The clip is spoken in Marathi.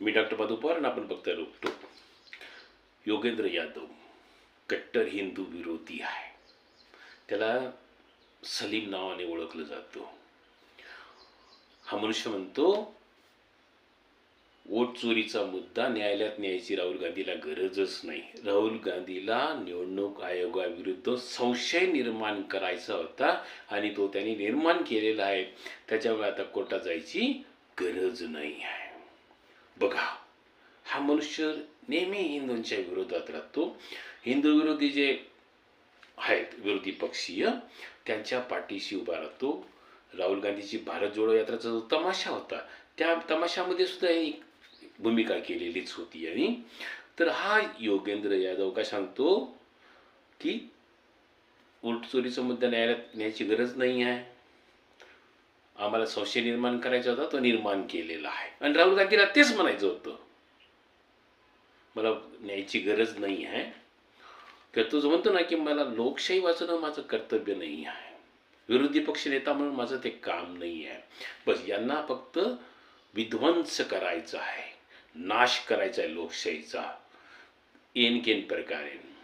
मी डॉक्टर मधुपर आणि आपण बघता रोखतो योगेंद्र यादव कट्टर हिंदू विरोधी आहे. त्याला सलीम नावाने ओळखलं जातं. हा मनुष्य म्हणतो वोट चोरीचा मुद्दा न्यायालयात न्यायची राहुल गांधीला गरजच नाही. राहुल गांधीला निवडणूक आयोगाविरुद्ध संशय निर्माण करायचा होता आणि तो त्यांनी निर्माण केलेला आहे. त्याच्यामुळे आता कोर्टात जायची गरज नाही आहे. बघा हा मनुष्य नेहमी हिंदूंच्या विरोधात राहतो. हिंदू विरोधी जे आहेत विरोधी पक्षीय त्यांच्या पाठीशी उभा राहतो. राहुल गांधीची भारत जोडो यात्राचा जो तमाशा होता त्या तमाशामध्ये सुद्धा ही भूमिका केलेलीच होती आणि तर हा योगेंद्र यादव का सांगतो की उलट चोरीचा मुद्दा न्यायालयात न्यायची गरज नाही आहे. आम्हाला संशय निर्माण करायचा होता तो निर्माण केलेला आहे. आणि राहुल गांधीला तेच म्हणायचं होतं. मला न्यायची गरज नाही आहे. तर तो जो म्हणतो ना की मला लोकशाही वाचणं माझं कर्तव्य नाही आहे. विरोधी पक्ष नेता म्हणून माझं ते काम नाही आहे. बस यांना फक्त विध्वंस करायचा आहे. नाश करायचा आहे लोकशाहीचा. एन केन प्रकारे.